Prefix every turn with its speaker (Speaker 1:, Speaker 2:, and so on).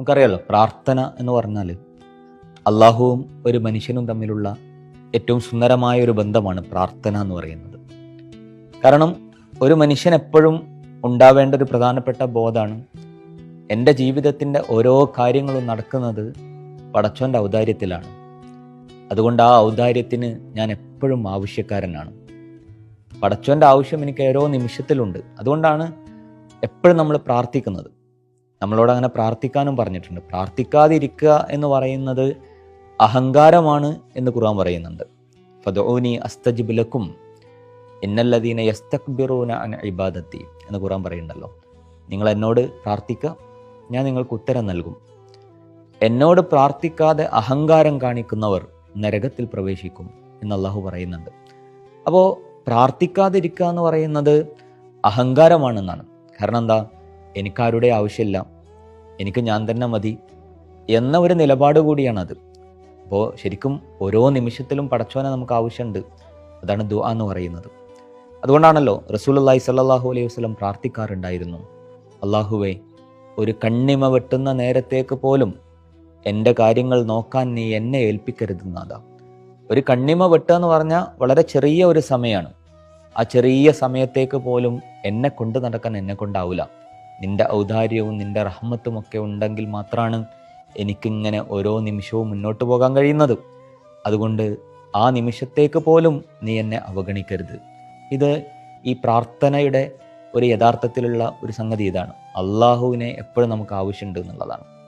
Speaker 1: നമുക്കറിയാലോ പ്രാർത്ഥന എന്ന് പറഞ്ഞാൽ അള്ളാഹുവും ഒരു മനുഷ്യനും തമ്മിലുള്ള ഏറ്റവും സുന്ദരമായ ഒരു ബന്ധമാണ് പ്രാർത്ഥന എന്ന് പറയുന്നത്. കാരണം ഒരു മനുഷ്യൻ എപ്പോഴും ഉണ്ടാവേണ്ട ഒരു പ്രധാനപ്പെട്ട ബോധമാണ് എന്റെ ജീവിതത്തിന്റെ ഓരോ കാര്യങ്ങളും നടക്കുന്നത് പടച്ചോന്റെ ഔദാര്യത്തിലാണ്. അതുകൊണ്ട് ആ ഔദാര്യത്തിന് ഞാൻ എപ്പോഴും ആവശ്യക്കാരനാണ്. പടച്ചോന്റെ ആവശ്യം എനിക്ക് ഓരോ നിമിഷത്തിലുണ്ട്. അതുകൊണ്ടാണ് എപ്പോഴും നമ്മൾ പ്രാർത്ഥിക്കുന്നത്. നമ്മളോട് അങ്ങനെ പ്രാർത്ഥിക്കാനും പറഞ്ഞിട്ടുണ്ട്. പ്രാർത്ഥിക്കാതിരിക്കുക എന്ന് പറയുന്നത് അഹങ്കാരമാണ് എന്ന് ഖുർആൻ പറയുന്നുണ്ട്. ഫദോനി അസ്തജിബുലക്കും ഇന്നല്ലദീന യസ്തക്ബിറൂന അൻ ഇബാദത്തി എന്ന് ഖുർആൻ പറയുന്നുണ്ടല്ലോ. നിങ്ങൾ എന്നോട് പ്രാർത്ഥിക്കുക ഞാൻ നിങ്ങൾക്ക് ഉത്തരം നൽകും. എന്നോട് പ്രാർത്ഥിക്കാതെ അഹങ്കാരം കാണിക്കുന്നവർ നരകത്തിൽ പ്രവേശിക്കും എന്ന് അള്ളാഹു പറയുന്നുണ്ട്. അപ്പോൾ പ്രാർത്ഥിക്കാതിരിക്കുക എന്ന് പറയുന്നത് അഹങ്കാരമാണെന്നാണ്. കാരണം എന്താ? എനിക്കാരുടെ ആവശ്യമില്ല. എനിക്ക് ഞാൻ തന്നെ മതി എന്ന ഒരു നിലപാട് കൂടിയാണത്. അപ്പോൾ ശരിക്കും ഓരോ നിമിഷത്തിലും പടച്ചോനെ നമുക്ക് ആവശ്യമുണ്ട്. അതാണ് ദുആ എന്ന് പറയുന്നത്. അതുകൊണ്ടാണല്ലോ റസൂലുള്ളാഹി സ്വല്ലല്ലാഹു അലൈഹി വസ്ലം പ്രാർത്ഥിക്കാറുണ്ടായിരുന്നു. അള്ളാഹുവേ ഒരു കണ്ണിമ വെട്ടുന്ന നേരത്തേക്ക് പോലും എന്റെ കാര്യങ്ങൾ നോക്കാൻ നീ എന്നെ ഏൽപ്പിക്കരുതെന്നാതാ ഒരു കണ്ണിമ വെട്ടുക എന്ന് പറഞ്ഞാൽ വളരെ ചെറിയ ഒരു സമയമാണ്. ആ ചെറിയ സമയത്തേക്ക് പോലും എന്നെ കൊണ്ട് നടക്കാൻ എന്നെ കൊണ്ടാവില്ല. നിന്റെ ഔദാര്യവും നിന്റെ റഹ്മത്തും ഒക്കെ ഉണ്ടെങ്കിൽ മാത്രമാണ് എനിക്കിങ്ങനെ ഓരോ നിമിഷവും മുന്നോട്ട് പോകാൻ കഴിയുന്നത്. അതുകൊണ്ട് ആ നിമിഷത്തേക്ക് പോലും നീ എന്നെ അവഗണിക്കരുത്. ഇത് ഈ പ്രാർത്ഥനയുടെ ഒരു യഥാർത്ഥത്തിലുള്ള ഒരു സംഗതി ഇതാണ്. അള്ളാഹുവിനെ എപ്പോഴും നമുക്ക് ആവശ്യമുണ്ട് എന്നുള്ളതാണ്.